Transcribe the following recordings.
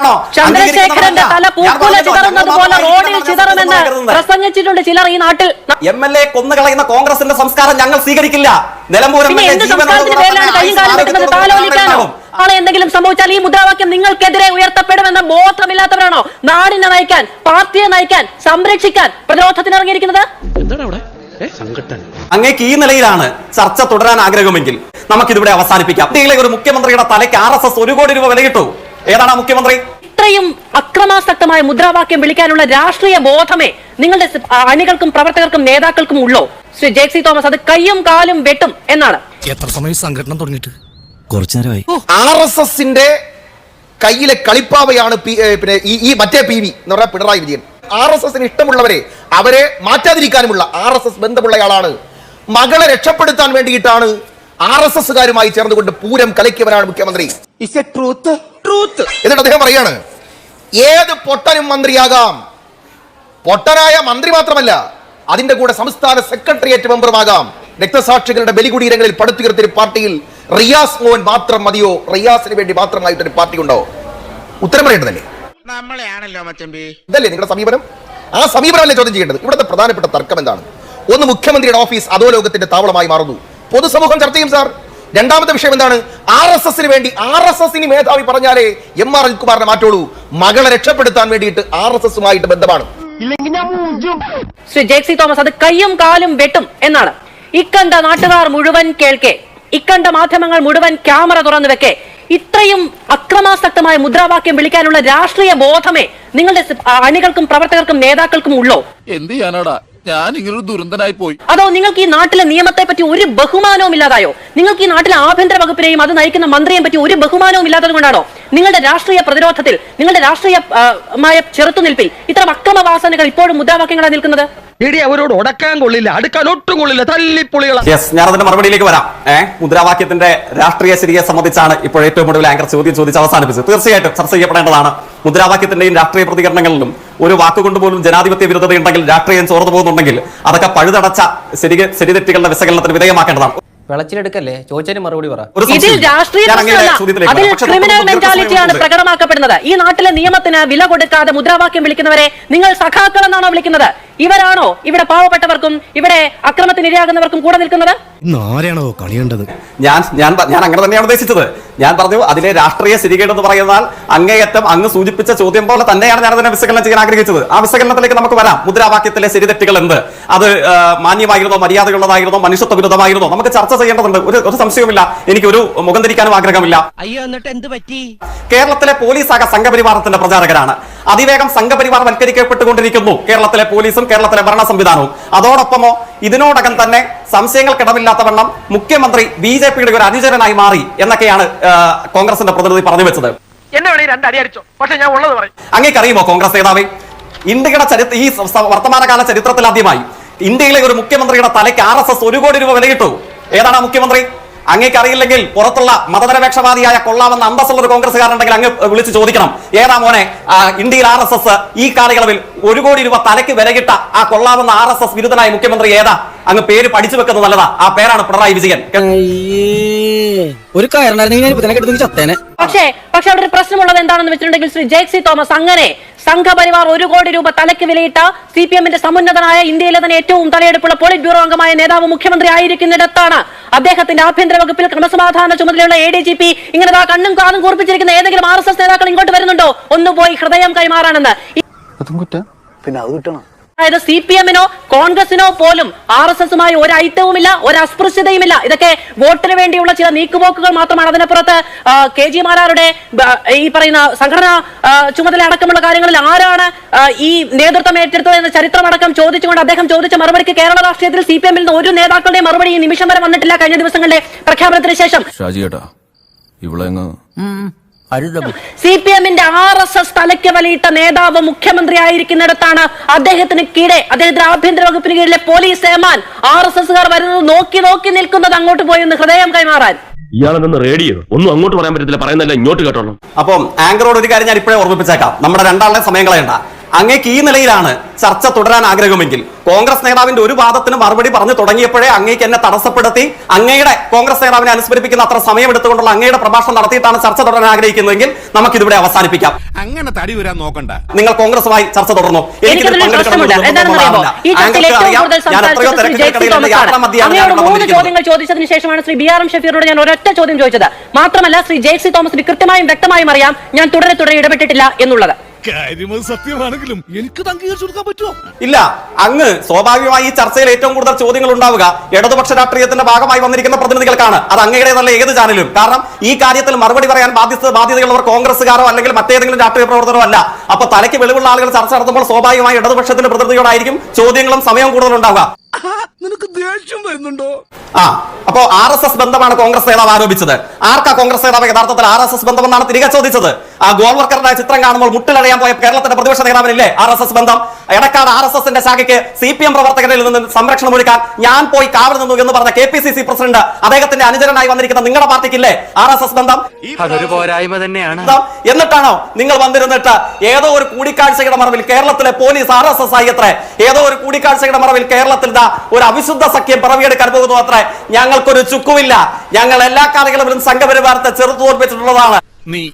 ആണോ? ചന്ദ്രശേഖരന്റെ തല പൂക്കുല ചിതറുന്നത് പോലെ റോഡിൽ ചിതറുമെന്ന് പ്രസംഗിച്ചിട്ടുണ്ട് ചിലർ ഈ നാട്ടിൽ. എം എൽ എ കൊന്നുകളയുന്ന കോൺഗ്രസിന്റെ സംസ്കാരം ഞങ്ങൾ സ്വീകരിക്കില്ല. നിലമ്പൂർ. നാളെ എന്തെങ്കിലും സംഭവിച്ചാൽ ഈ മുദ്രാവാക്യം നിങ്ങൾക്കെതിരെ ഉയർത്തപ്പെടുമെന്ന ബോധമില്ലാത്തവരാണോ? നാടിനെ നയിക്കാൻ പാർട്ടിയെ നയിക്കാൻ സംരക്ഷിക്കാൻ പ്രതിരോധത്തിന് ഇറങ്ങിയിരിക്കുന്നത്? അങ്ങേക്ക് ഈ നിലയിലാണ് ചർച്ച തുടരാൻ ആഗ്രഹമെങ്കിൽ നമുക്കിതിവിടെ അവസാനിപ്പിക്കാം. ഇന്ത്യയിലെ ഒരു മുഖ്യമന്ത്രിയുടെ തലയ്ക്ക് ആർ എസ് എസ് ഒരു കോടി രൂപ വിലയിട്ടു. ഏതാണ് ആ മുഖ്യമന്ത്രി? ഇത്രയും അക്രമാസക്തമായ മുദ്രാവാക്യം വിളിക്കാനുള്ള രാഷ്ട്രീയ ബോധമേ നിങ്ങളുടെ അണികൾക്കും പ്രവർത്തകർക്കും നേതാക്കൾക്കും ഉള്ളോ? ശ്രീ ജേക്സി തോമസ് അത് കയ്യും കാലും വെട്ടും എന്നാണ്. എത്ര സമയം സംഘടന തുടങ്ങിയിട്ട്? കുറച്ചു നേരമായി. ആർ എസ് എസിന്റെ കയ്യിലെ കളിപ്പാവയാണ് പിന്നെ ഈ മറ്റേ പി വി എന്ന് പറഞ്ഞ പിണറായി വിജയൻ. ആർ എസ് എസിന് ഇഷ്ടമുള്ളവരെ അവരെ മാറ്റാതിരിക്കാനുമുള്ള ആർ എസ് എസ് ബന്ധമുള്ളയാളാണ്. മകളെ രക്ഷപ്പെടുത്താൻ വേണ്ടിയിട്ടാണ് ആർ എസ് എസുകാരുമായി ചേർന്നുകൊണ്ട് പൂരം കലക്കിയവനാണ് മുഖ്യമന്ത്രി. എന്നിട്ട് അദ്ദേഹം പറയാണ് ഏത് പൊട്ടനും മന്ത്രിയാകാം. പൊട്ടനായ മന്ത്രി മാത്രമല്ല അതിന്റെ കൂടെ സംസ്ഥാന സെക്രട്ടേറിയറ്റ് മെമ്പറുമാകാം. രക്തസാക്ഷികളുടെ ബലികുടീരങ്ങളിൽ പടുത്തുയർത്തിയ പാർട്ടിയിൽ റിയാസ് മോഹൻ മാത്രം മതിയോ? റിയാസിന് വേണ്ടി മാത്രമായിട്ടൊരു പാർട്ടി ഉണ്ടോ? ഉത്തരം പറയേണ്ടതല്ലേ? നമ്മളെയാണല്ലോ മച്ചമ്പി ഇതല്ലേ നിങ്ങളുടെ സമീപനം? ആ സമീപനമല്ലേ ചോദ്യം ചെയ്യേണ്ടത്? ഇവിടുത്തെ പ്രധാനപ്പെട്ട തർക്കം എന്താണ്? ഒന്ന് മുഖ്യമന്ത്രിയുടെ ഓഫീസ് അതോ ലോകത്തിന്റെ താവളമായി മാറുന്നു. പൊതുസമൂഹം ചർച്ച ചെയ്യും സാർ. രണ്ടാമത്തെ വിഷയം എന്താണ്? ആർ എസ് എസിന് വേണ്ടി ആർ എസ് എസിന് മേധാവി പറഞ്ഞാലേ എം ആർ അനിൽകുമാറിനെ മാറ്റുള്ളൂ. മകളെ രക്ഷപ്പെടുത്താൻ വേണ്ടിയിട്ട് ആർ എസ് എസുമായിട്ട് ബന്ധമാണ് ശ്രീ ജേക്സി തോമസ് അത് കയ്യും കാലും വെട്ടും എന്നാണ്. ഇക്കണ്ട നാട്ടുകാർ മുഴുവൻ കേൾക്കെ. ഇക്കണ്ട മാധ്യമങ്ങൾ മുഴുവൻ ക്യാമറ തുറന്നു വെക്കെ. ഇത്രയും അക്രമാസക്തമായ മുദ്രാവാക്യം വിളിക്കാനുള്ള രാഷ്ട്രീയ ബോധമേ നിങ്ങളുടെ അണികൾക്കും പ്രവർത്തകർക്കും നേതാക്കൾക്കും ഉള്ളോ? എന്ത് ചെയ്യാനാടാ? ഞാൻ ഇങ്ങനൊരു ദുരന്തനായി പോയി. അതോ നിങ്ങൾക്ക് ഈ നാട്ടിലെ നിയമത്തെ പറ്റി ഒരു ബഹുമാനവും ഇല്ലാതായോ നിങ്ങൾക്ക് ഈ നാട്ടിലെ ആഭ്യന്തര വകുപ്പിനെയും അത് നയിക്കുന്ന മന്ത്രിയെയും പറ്റി ഒരു ബഹുമാനവും ഇല്ലാത്തത് കൊണ്ടാണോ? നിങ്ങളുടെ രാഷ്ട്രീയ പ്രതിരോധത്തിൽ നിങ്ങളുടെ രാഷ്ട്രീയമായ ചെറുത്തുനിൽപ്പിൽ ഇത്തരം അക്രമവാസനകൾ ഇപ്പോഴും മുദ്രാവാക്യങ്ങളാണ് നിൽക്കുന്നത്? ഇടി അവരോട് ഉടക്കാൻ കൊള്ളില്ല അടുക്കാൻ ഒട്ടും കൊള്ളില്ല തല്ലിപ്പൊളികൾ യെസ് ഞാൻ അതിന്റെ മറുപടിയിലേക്ക് വരാം. ഏഹ് മുദ്രാവാക്യത്തിന്റെ രാഷ്ട്രീയ ശരിയെ സംബന്ധിച്ചാണ് ഇപ്പോൾ ഏറ്റവും ഒടുവിൽ ആങ്കർ ചോദ്യം ചോദിച്ച് അവസാനിപ്പിച്ചത്. തീർച്ചയായിട്ടും ചർച്ച ചെയ്യപ്പെടേണ്ടതാണ്. മുദ്രാവാക്യത്തിന്റെയും രാഷ്ട്രീയ പ്രതികരണങ്ങളിലും ഒരു വാക്കുകൊണ്ട് പോലും ജനാധിപത്യ വിരുദ്ധതയുണ്ടെങ്കിൽ രാഷ്ട്രീയം ചോർന്നു പോകുന്നുണ്ടെങ്കിൽ അതൊക്കെ പഴുതടച്ച ശരി ശരിതെറ്റുകളുടെ വിശകലനത്തിന് വിധേയമാക്കേണ്ടതാണ്. വിളച്ചിലെടുക്കല്ലേ? ചോദിച്ചതിന് മറുപടി പറ. ഇതിൽ രാഷ്ട്രീയ അതിൽ ക്രിമിനൽ മെന്റാലിറ്റിയാണ് പ്രകടമാക്കപ്പെടുന്നത്. ഈ നാട്ടിലെ നിയമത്തിന് വില കൊടുക്കാതെ മുദ്രാവാക്യം വിളിക്കുന്നവരെ നിങ്ങൾ സഖാക്കൾ എന്നാണോ വിളിക്കുന്നത്? ഇവരാണോ ഇവിടെ പാവപ്പെട്ടവർക്കും ഇവിടെ അക്രമത്തിന് ഇരയാകുന്നവർക്കും കൂടെ നിൽക്കുന്നത്? ആരെയാണോ കളിയേണ്ടത് ഞാൻ ഞാൻ ഞാൻ അങ്ങനെ തന്നെയാണ് ഉദ്ദേശിച്ചത്. ഞാൻ പറഞ്ഞു അതിലെ രാഷ്ട്രീയ സ്ഥിരീകരണം എന്ന് പറയുന്നാൽ അങ്ങേയറ്റം അങ്ങ് സൂചിപ്പിച്ച ചോദ്യം പോലെ തന്നെയാണ് ഞാൻ അതിനെ വിശകലനം ചെയ്യാൻ ആഗ്രഹിച്ചത്. ആ വിശകലനത്തിലേക്ക് നമുക്ക് വരാം. മുദ്രാവാക്യത്തിലെ ശരിതെറ്റുകൾ എന്ത് അത് മാന്യമായിരുന്നോ മര്യാദയുള്ളതായിരുന്നോ മനുഷ്യത്വ വിരുദ്ധമായിരുന്നോ? നമുക്ക് ചർച്ച ചെയ്യേണ്ടതുണ്ട്. ഒരു ഒരു സംശയവുമില്ല. എനിക്ക് ഒരു മുഖം തിരിക്കാനും ആഗ്രഹമില്ല. അയ്യോ എന്നിട്ട് എന്ത് പറ്റി? കേരളത്തിലെ പോലീസ് ആകെ സംഘപരിവാരത്തിന്റെ പ്രചാരകരാണ്. അതിവേഗം സംഘപരിവാർ വൽക്കരിക്കപ്പെട്ടുകൊണ്ടിരിക്കുന്നു കേരളത്തിലെ പോലീസും കേരളത്തിലെ ഭരണ സംവിധാനവും. അതോടൊപ്പമോ ഇതിനോടകം തന്നെ സംശയങ്ങൾക്കിടമില്ലാത്തവണ്ണം മുഖ്യമന്ത്രി ബി ജെ പിയുടെ ഒരു അനുചരനായി മാറി എന്നൊക്കെയാണ് കോൺഗ്രസിന്റെ പ്രതിനിധി പറഞ്ഞു വെച്ചത്. എന്നെ വേണേ രണ്ടടി അടിച്ചോ. പക്ഷെ ഞാൻ ഉള്ളത് പറയും. അങ്ങേക്കറിയുമോ കോൺഗ്രസ് നേതാവ്? ഇന്ത്യയുടെ ചരിത്ര ഈ വർത്തമാനകാല ചരിത്രത്തിൽ ആദ്യമായി ഇന്ത്യയിലെ ഒരു മുഖ്യമന്ത്രിയുടെ തലയ്ക്ക് ആർ എസ് എസ് ഒരു കോടി രൂപ വിലയിട്ടു. ഏതാണ് ആ മുഖ്യമന്ത്രി? അങ്ങേക്ക് അറിയില്ലെങ്കിൽ പുറത്തുള്ള മതനിരപേക്ഷവാദിയായ കൊള്ളാമെന്ന അന്തസ്സുള്ള ഒരു കോൺഗ്രസ്സുകാരുണ്ടെങ്കിൽ അങ്ങ് വിളിച്ച് ചോദിക്കണം. ഏതാ മോനെ ഇന്ത്യയിൽ ആർ എസ് എസ് ഈ കാലയളവിൽ ഒരു കോടി രൂപ തലയ്ക്ക് വിലകിട്ട ആ കൊള്ളാമെന്ന ആർ എസ് എസ് വിരുദ്ധനായ മുഖ്യമന്ത്രി ഏതാ? അങ്ങ് പേര് പഠിച്ചു വെക്കുന്നത് നല്ലതാ. ആ പേരാണ് പിണറായി വിജയൻ. ഒരു കയറുണ്ടായിരുന്നെങ്കിൽ ഇപ്പൊ തന്നെ കിടന്നു ചത്തേനെ. പക്ഷേ പക്ഷെ അവിടെ ഒരു പ്രശ്നമുള്ളത് എന്താണെന്ന് വെച്ചിട്ടുണ്ടെങ്കിൽ ശ്രീ ജേക്സി തോമസ് അങ്ങനെ സംഘപരിവാർ ഒരു കോടി രൂപ തലയ്ക്ക് വിലയിട്ട സി പി എമ്മിന്റെ സമുന്നതനായ ഇന്ത്യയിലെ തന്നെ ഏറ്റവും തലയെടുപ്പുള്ള പോളിറ്റ് ബ്യൂറോ അംഗമായ നേതാവ് മുഖ്യമന്ത്രി ആയിരിക്കുന്നിടത്താണ് അദ്ദേഹത്തിന്റെ ആഭ്യന്തര വകുപ്പിൽ ക്രമസമാധാന ചുമതലയുള്ള എ ഡി ജി പി ഇങ്ങനെ കണ്ണും കാതും കൂർപ്പിച്ചിരിക്കുന്ന ഏതെങ്കിലും ആർ എസ് എസ് നേതാക്കൾ ഇങ്ങോട്ട് വരുന്നുണ്ടോ? ഒന്ന് പോയി ഹൃദയം കൈമാറാണെന്ന് അതായത് സി പി എമ്മിനോ കോൺഗ്രസിനോ പോലും ആർ എസ് എസുമായി ഒരു ഐറ്റവുമില്ല ഒരു അസ്പൃശ്യതയുമില്ല. ഇതൊക്കെ വോട്ടിന് വേണ്ടിയുള്ള ചില നീക്കുപോക്കുകൾ മാത്രമാണ്. അതിനപ്പുറത്ത് കെ ജി മാരാരുടെ ഈ പറയുന്ന സംഘടനാ ചുമതല അടക്കമുള്ള കാര്യങ്ങളിൽ ആരാണ് ഈ നേതൃത്വം ഏറ്റെടുത്തത് എന്ന ചരിത്രമടക്കം ചോദിച്ചുകൊണ്ട് അദ്ദേഹം ചോദിച്ച മറുപടിക്ക് കേരള രാഷ്ട്രീയത്തിൽ സി പി എമ്മിൽ നിന്ന് ഒരു നേതാക്കളുടെ മറുപടി ഈ നിമിഷം വരെ വന്നിട്ടില്ല. കഴിഞ്ഞ ദിവസങ്ങളിലെ പ്രഖ്യാപനത്തിന് ശേഷം. സി പി എമ്മിന്റെ ആർ എസ് എസ് തലയ്ക്ക് വലിയിട്ട നേതാവ് മുഖ്യമന്ത്രി ആയിരിക്കുന്നിടത്താണ് അദ്ദേഹത്തിന് കീഴെ അദ്ദേഹത്തിന്റെ ആഭ്യന്തര വകുപ്പിന് കീഴിലെ പോലീസ് ഏമാൻ ആർ എസ് എസുകാർ വരുന്നത് നോക്കി നോക്കി നിൽക്കുന്നത് അങ്ങോട്ട് പോയി ഹൃദയം കൈമാറാൻ. ഇയാളെന്ന് റേഡിയോ ഒന്നും അങ്ങോട്ട് പറയാൻ പറ്റത്തില്ല. പറയുന്നല്ല ഇങ്ങോട്ട് കേട്ടോളൂ. അപ്പം ആങ്കറോട് ഒരു കാര്യം ഞാൻ ഇപ്പോഴേ ഓർമ്മിപ്പിച്ചേക്കാം. നമ്മുടെ രണ്ടാളുടെ സമയം കളയണ്ട. അങ്ങേക്ക് ഈ നിലയിലാണ് ചർച്ച തുടരാൻ ആഗ്രഹമെങ്കിൽ. കോൺഗ്രസ് നേതാവിന്റെ ഒരു വാദത്തിന് മറുപടി പറഞ്ഞു തുടങ്ങിയപ്പോഴേ അങ്ങേക്ക് എന്നെ തടസ്സപ്പെടുത്തി. അങ്ങയുടെ കോൺഗ്രസ് നേതാവിനെ അനുസ്മരിപ്പിക്കുന്ന അത്ര സമയം എടുത്തുകൊണ്ടുള്ള അങ്ങയുടെ പ്രഭാഷണം നടത്തിയിട്ടാണ് ചർച്ച തുടരാൻ ആഗ്രഹിക്കുന്നതെങ്കിൽ നമുക്ക് ഇതിവിടെ അവസാനിപ്പിക്കാം. അങ്ങനെ തടി വരാൻ നോക്കണ്ട. നിങ്ങൾ കോൺഗ്രസുമായി ചർച്ച തുടർന്നു? എനിക്ക് മൂന്ന് ചോദ്യങ്ങൾ ചോദിച്ചതിന് ശേഷമാണ് ശ്രീ ബി ആർ എം ഷഫീറോട് ഞാൻ ഒരൊറ്റ ചോദ്യം ചോദിച്ചത്. മാത്രമല്ല ശ്രീ ജെ സി തോമസിന് കൃത്യമായും വ്യക്തമായും അറിയാം ഞാൻ തുടരെ തുടരെ ഇടപെട്ടിട്ടില്ല എന്നുള്ളത്. കാര്യമത് സത്യമാണെങ്കിലും എനിക്ക് അംഗീകരിച്ചു കൊടുക്കാൻ പറ്റുമോ? ഇല്ല അങ്ങ് സ്വാഭാവികമായി ഈ ചർച്ചയിൽ ഏറ്റവും കൂടുതൽ ചോദ്യങ്ങൾ ഉണ്ടാവുക. ഇടതുപക്ഷ രാഷ്ട്രീയത്തിന്റെ ഭാഗമായി വന്നിരിക്കുന്ന പ്രതിനിധികൾക്കാണ്. അത് അങ്ങയുടേതല്ല ഏത് ചാനലും. കാരണം ഈ കാര്യത്തിൽ മറുപടി പറയാൻ ബാധ്യത ബാധ്യതയുള്ളവർ കോൺഗ്രസ്സുകാരോ അല്ലെങ്കിൽ മറ്റേതെങ്കിലും രാഷ്ട്രീയ പ്രവർത്തനോ അല്ല. അപ്പൊ തലയ്ക്ക് വെളിവുള്ള ആളുകൾ ചർച്ച നടത്തുമ്പോൾ സ്വാഭാവികമായി ഇടതുപക്ഷത്തിന്റെ പ്രതിനിധികളായിരിക്കും ചോദ്യങ്ങളും സമയവും കൂടുതൽ ഉണ്ടാവുക. നിനക്ക് ദേഷ്യം വരുന്നുണ്ടോ? ആ അപ്പോ ആർ എസ് എസ് ബന്ധമാണ് കോൺഗ്രസ് നേതാവ് ആരോപിച്ചത്. ആർക്കാ കോൺഗ്രസ് നേതാവ് യഥാർത്ഥത്തിൽ ആർ എസ് എസ് ബന്ധമെന്നാണ് തിരികെ ചോദിച്ചത്? ആ ഗോൾവർക്കറുടെ ചിത്രം കാണുമ്പോൾ മുട്ടിലടയാൻ പോയ കേരളത്തിന്റെ പ്രതിപക്ഷ നേതാവിനില്ലേ ആർ എസ് എസ് ബന്ധം? എടക്കാട് ആർ എസ് എസിന്റെ ശാഖയ്ക്ക് സി പി എം പ്രവർത്തകരിൽ നിന്ന് സംരക്ഷണം ഒരുക്കാൻ ഞാൻ പോയി കാവൽ നിന്നു എന്ന് പറഞ്ഞ K P C C president അദ്ദേഹത്തിന്റെ അനുചരനായി വന്നിരിക്കുന്ന നിങ്ങളുടെ പാർട്ടിക്കില്ലേ ആർ എസ് എസ് ബന്ധം? അതൊരു പോരായ്മ തന്നെയാണ്? എന്നിട്ടാണോ നിങ്ങൾ വന്നിരുന്നിട്ട് ഏതോ ഒരു കൂടിക്കാഴ്ചയുടെ മറവിൽ കേരളത്തിലെ പോലീസ് ആർ എസ് എസ് ആയി അത്രേ? ഏതോ ഒരു കൂടിക്കാഴ്ചയുടെ മറവിൽ കേരളത്തിൽ ഒരു അവിശുദ്ധ സഖ്യം പിറവിയെടുക്കാൻ പോകുന്നു അത്രേ? ഞങ്ങൾക്കൊരു ചുക്കുമില്ല. ഞങ്ങൾ എല്ലാ കാലങ്ങളിലും സംഘപരിവാരത്തെ ചെറുത്തു തോൽപ്പിച്ചിട്ടുള്ളതാണ് നീ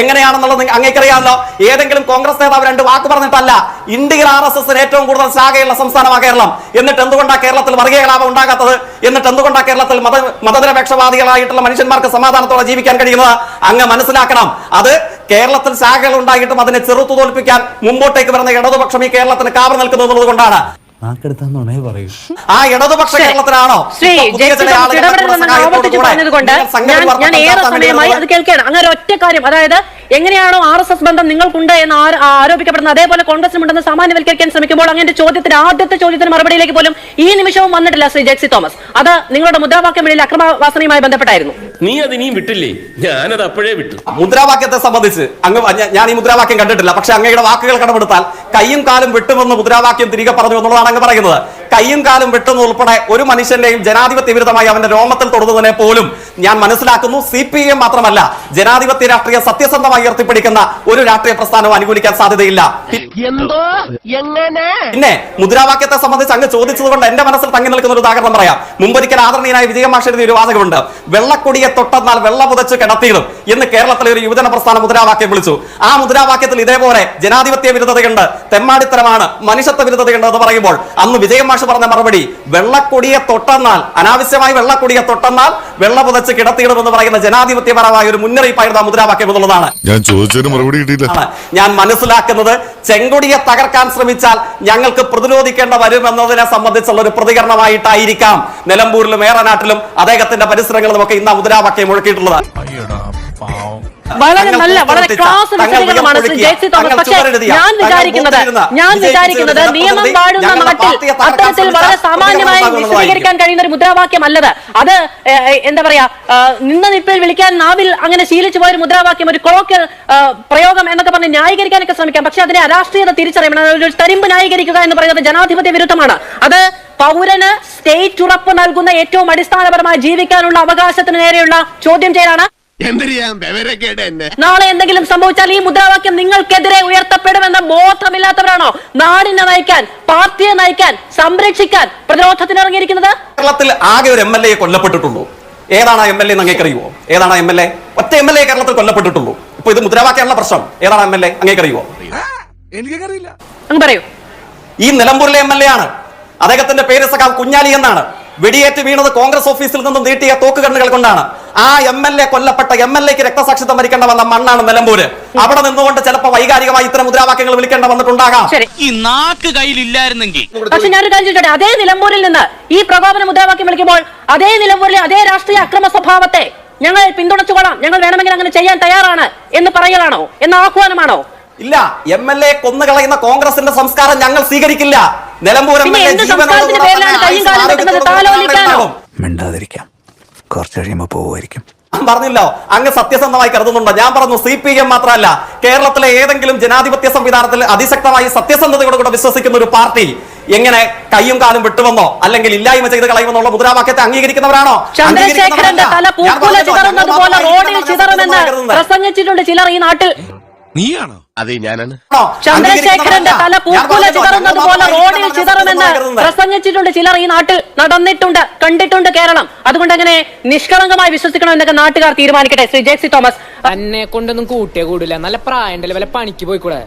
എങ്ങനെയാണെന്നുള്ളത് അങ്ങേക്കറിയാമല്ലോ. ഏതെങ്കിലും കോൺഗ്രസ് നേതാവ് രണ്ട് വാക്ക് പറഞ്ഞിട്ടല്ല ഇന്ത്യയിൽ ആർ എസ് എസിന് ഏറ്റവും കൂടുതൽ ശാഖയുള്ള സംസ്ഥാനമാണ് കേരളം. എന്നിട്ട് എന്തുകൊണ്ടാണ് കേരളത്തിൽ വർഗീയ കലാപം ഉണ്ടാകാത്തത്? എന്നിട്ട് എന്തുകൊണ്ടാണ് കേരളത്തിൽ മത മതനിരപേക്ഷവാദികളായിട്ടുള്ള മനുഷ്യന്മാർക്ക് സമാധാനത്തോടെ ജീവിക്കാൻ കഴിയുന്നത്? അങ്ങ് മനസ്സിലാക്കണം. അത് കേരളത്തിൽ ശാഖകൾ ഉണ്ടായിട്ടും അതിനെ ചെറുത്തു തോൽപ്പിക്കാൻ മുമ്പോട്ടേക്ക് വരുന്ന ഇടതുപക്ഷം ഈ കേരളത്തിന് കാവൽ നിൽക്കുന്നത് ആ ഇടതുപക്ഷ. കേരളത്തിലാണോ ശ്രീ ആവർത്തിച്ച് പറഞ്ഞതുകൊണ്ട് ഞാൻ ഞാൻ ഏറെ സമയമായി അത് കേൾക്കുകയാണ് അങ്ങനെ ഒറ്റ കാര്യം അതായത് എങ്ങനെയാണോ ആർ എസ് എസ് ബന്ധം നിങ്ങൾക്കുണ്ട് എന്ന് ആരോപിക്കപ്പെടുന്നത് അതേപോലെ കോൺഗ്രസിനുണ്ടെന്ന് സാമാന്യവൽക്കരിക്കാൻ ശ്രമിക്കുമ്പോൾ അങ്ങനെ ചോദ്യത്തിന് ആദ്യത്തെ ചോദ്യത്തിന് മറുപടിയിലേക്ക് പോലും ഈ നിമിഷവും വന്നിട്ടില്ല ശ്രീ ജെക്സി തോമസ്. അത് നിങ്ങളുടെ മുദ്രാവാക്യം വെളിയിൽ അക്രമവാസനയുമായി ബന്ധപ്പെട്ടായിരുന്നു. നീ അത് ഇനിയും വിട്ടില്ലേ? ഞാനത് അപ്പോഴേ വിട്ടു. മുദ്രാവാക്യത്തെ സംബന്ധിച്ച് അങ്ങ് ഞാൻ ഈ മുദ്രാവാക്യം കണ്ടിട്ടില്ല. പക്ഷെ അങ്ങയുടെ വാക്കുകൾ കടമെടുത്താൽ കയ്യും കാലും വെട്ടുമെന്ന് മുദ്രാവാക്യം തിരികെ പറഞ്ഞു എന്നുള്ളതാണ് അങ്ങ് പറയുന്നത്. കയ്യും കാലും വെട്ടുന്ന ഉൾപ്പെടെ ഒരു മനുഷ്യന്റെയും ജനാധിപത്യ വിരുദ്ധമായി അവന്റെ രോമത്തിൽ തൊടുന്നതിനെ പോലും ഞാൻ മനസ്സിലാക്കുന്നു. സി പി എം മാത്രമല്ല ജനാധിപത്യ രാഷ്ട്രീയ സത്യസന്ധമായി ഉയർത്തിപ്പിടിക്കുന്ന ഒരു രാഷ്ട്രീയ പ്രസ്ഥാനവും അനുകൂലിക്കാൻ സാധ്യതയില്ല. പിന്നെ മുദ്രാവാക്യത്തെ സംബന്ധിച്ച് അങ്ങ് ചോദിച്ചത് കൊണ്ട് എന്റെ മനസ്സിൽ തങ്ങി നിൽക്കുന്ന ഒരു ഉദാഹരണം പറയാം. മുമ്പൊരിക്കൽ ആദരണീയനായ വിജയമാഷയുടെ ഒരു വാചകമുണ്ട്. വെള്ളക്കൊടിയെ തൊട്ടെന്നാൽ വെള്ള പുതച്ച് കിടത്തിയിടും എന്ന് കേരളത്തിലെ ഒരു യുവജന പ്രസ്ഥാന മുദ്രാവാക്യം വിളിച്ചു. ആ മുദ്രാവാക്യത്തിൽ ഇതേപോലെ ജനാധിപത്യ വിരുദ്ധതയുണ്ട് തെമ്മാടിത്തരമാണ് മനുഷ്യത്വ വിരുദ്ധതയുണ്ട് എന്ന് പറയുമ്പോൾ അന്ന് വിജയമാഷ് പറഞ്ഞ മറുപടി. വെള്ളക്കൊടിയെ തൊട്ടെന്നാൽ അനാവശ്യമായി വെള്ളക്കൊടിയെ തൊട്ടെന്നാൽ വെള്ള പുതച്ച് കിടത്തിയിടുമെന്ന് പറയുന്ന ജനാധിപത്യപരമായ ഒരു മുന്നറിയിപ്പായിരുന്നു ആ മുദ്രാവാക്യം എന്നുള്ളതാണ്. ഞാൻ ചോദിച്ചതിന് മറുപടി കിട്ടിയില്ല. ഞാൻ മനസ്സിലാക്കുന്നത് ചെങ്കൊടിയെ തകർക്കാൻ ശ്രമിച്ചാൽ ഞങ്ങൾക്ക് പ്രതിരോധിക്കേണ്ട വരുമെന്നതിനെ സംബന്ധിച്ചുള്ള ഒരു പ്രതികരണമായിട്ടായിരിക്കാം. നിലമ്പൂരിലും ഏറനാട്ടിലും അദ്ദേഹത്തിന്റെ പരിസരങ്ങളിലും ഒക്കെ ഇന്ന് ആ മുദ്രാവാക്യം മുഴക്കിയിട്ടുള്ളത്. വളരെ നല്ല വളരെ ക്ലാസ് വിശദീകരണമാണ് ശ്രീ ഉയർത്തിയ, ജെ സി തോമസ്. പക്ഷേ ഞാൻ വിചാരിക്കുന്നത് ഞാൻ വിചാരിക്കുന്നത് നിയമം വാഴുന്ന നാട്ടിൽ അത്തരത്തിൽ വളരെ സാമാന്യമായി വിശദീകരിക്കാൻ കഴിയുന്ന ഒരു മുദ്രാവാക്യം അല്ലത് അത് എന്താ പറയാ നിന്ന നിപ്പിൽ വിളിക്കാൻ നാവിൽ അങ്ങനെ ശീലിച്ചു പോയ ഒരു മുദ്രാവാക്യം ഒരു കൊളോക്കൽ പ്രയോഗം എന്നൊക്കെ പറഞ്ഞ് ന്യായീകരിക്കാനൊക്കെ ശ്രമിക്കാം. പക്ഷെ അതിനെ അരാഷ്ട്രീയത തിരിച്ചറിയണം. ഒരു തരിമ്പ് ന്യായീകരിക്കുക എന്ന് പറയുന്നത് ജനാധിപത്യ വിരുദ്ധമാണ്. അത് പൗരന് സ്റ്റേറ്റ് ഉറപ്പ് നൽകുന്ന ഏറ്റവും അടിസ്ഥാനപരമായി ജീവിക്കാനുള്ള അവകാശത്തിന് നേരെയുള്ള ചോദ്യം ചെയ്യലാണ് എന്നെ നാളെ എന്തെങ്കിലും സംഭവിച്ചാൽ ഈ മുദ്രാവാക്യം നിങ്ങൾക്കെതിരെ ഉയർത്തപ്പെടുമെന്ന ബോധമില്ലാത്തവരാണോ? നാടിനെ നയിക്കാൻ പാർട്ടിയെ നയിക്കാൻ സംരക്ഷിക്കാൻ പ്രതിരോധത്തിന് ഇറങ്ങിയിരിക്കുന്നത് കേരളത്തിൽ ആകെ ഒരു എം എൽ എ കൊല്ലപ്പെട്ടിട്ടുള്ളൂ. ഏതാണ് എം എൽ എ അങ്ങേക്കറിയുമോ ഏതാണ് എം എൽ എ ഒറ്റ എം എൽ എ കേരളത്തിൽ കൊല്ലപ്പെട്ടിട്ടുള്ളൂ. ഇപ്പൊ ഇത് മുദ്രാവാക്യമുള്ള പ്രശ്നം. ഏതാണ് എം എൽ എ അങ്ങേക്കറിയുമോ എനിക്കറിയില്ല അങ്ങ് പറയൂ. ഈ നിലമ്പൂരിലെ എം എൽ എ ആണ്. അദ്ദേഹത്തിന്റെ പേര് സഖാവ് കുഞ്ഞാലി എന്നാണ്. വെടിയേറ്റ് വീണത് കോൺഗ്രസ് ഓഫീസിൽ നിന്നും നീട്ടിയ തോക്കുകണ്ണുകൾ കൊണ്ടാണ്. ആ എം എൽ എ കൊല്ലപ്പെട്ട എം എൽ എക്ക് രക്തസാക്ഷിത്വം വരിക്കേണ്ട വന്ന മണ്ണാണ് നിലമ്പൂര്. അവിടെ നിന്നുകൊണ്ട് ചിലപ്പോ വൈകാരികമായി ഇത്തരം മുദ്രാവാക്യങ്ങൾ വിളിക്കേണ്ട വന്നിട്ടുണ്ടാകാം. ഈ നാക്ക് കയ്യിലില്ലായിരുന്നെങ്കിൽ. പക്ഷെ ഞാനൊരു കാര്യം ചോദിച്ചോട്ടെ? അതേ നിലമ്പൂരിൽ നിന്ന് ഈ പ്രകോപന മുദ്രാവാക്യം വിളിക്കുമ്പോൾ അതേ നിലമ്പൂരിലെ അതേ രാഷ്ട്രീയ അക്രമ സ്വഭാവത്തെ ഞങ്ങൾ പിന്തുണച്ചുകൊള്ളാം. ഞങ്ങൾ വേണമെങ്കിൽ അങ്ങനെ ചെയ്യാൻ തയ്യാറാണ് എന്ന് പറയലാണോ? എന്ന ആഹ്വാനമാണോ? ഇല്ല. എം എൽ എ കൊന്നുകളയുന്ന കോൺഗ്രസിന്റെ സംസ്കാരം ഞങ്ങൾ സ്വീകരിക്കില്ല. നിലമ്പൂർ. മിണ്ടാതിരിക്കാം. കുറച്ച് കഴിയുമ്പോ പോവുമായിരിക്കും. പറഞ്ഞില്ലോ അങ്ങ് സത്യസന്ധമായി കരുതുന്നുണ്ടോ? ഞാൻ പറഞ്ഞു സി പി എം മാത്രമല്ല കേരളത്തിലെ ഏതെങ്കിലും ജനാധിപത്യ സംവിധാനത്തിൽ അതിശക്തമായി സത്യസന്ധതയോട് കൂടെ വിശ്വസിക്കുന്ന ഒരു പാർട്ടി എങ്ങനെ കയ്യും കാലും വിട്ടുവന്നോ അല്ലെങ്കിൽ ഇല്ലായ്മ ചെയ്ത് കളയുമെന്നുള്ള മുദ്രാവാക്യത്തെ അംഗീകരിക്കുന്നവരാണോ? ചന്ദ്രശേഖരന്റെ തല പൂക്കുല ചിതറുന്നത് പോലെ റോഡിൽ ചിതറുമെന്ന് പ്രസംഗിച്ചിട്ടുണ്ട് ചിലർ ഈ നാട്ടിൽ. നീയാണോ? അതെ ഞാനാണ്? ചന്ദ്രശേഖരന്റെ തല പൂക്കുല ചിതറുന്നത് പോലെ റോഡിൽ ചിതറുമെന്ന് പ്രസംഗിച്ചിട്ടുണ്ട് ചിലർ ഈ നാട്ടിൽ നടന്നിട്ടുണ്ട് കണ്ടിട്ടുണ്ട് കേരളം. അതുകൊണ്ട് അങ്ങനെ നിഷ്കളങ്കമായി വിശ്വസിക്കണം എന്നൊക്കെ നാട്ടുകാർ തീരുമാനിക്കട്ടെ ശ്രീ ജേക്സി തോമസ്. എന്നെ കൊണ്ടൊന്നും കൂട്ടിയേ കൂടില്ല നല്ല പ്രായം ഉണ്ടല്ലോ വല്ല പണിക്ക് പോയിക്കൂടെ?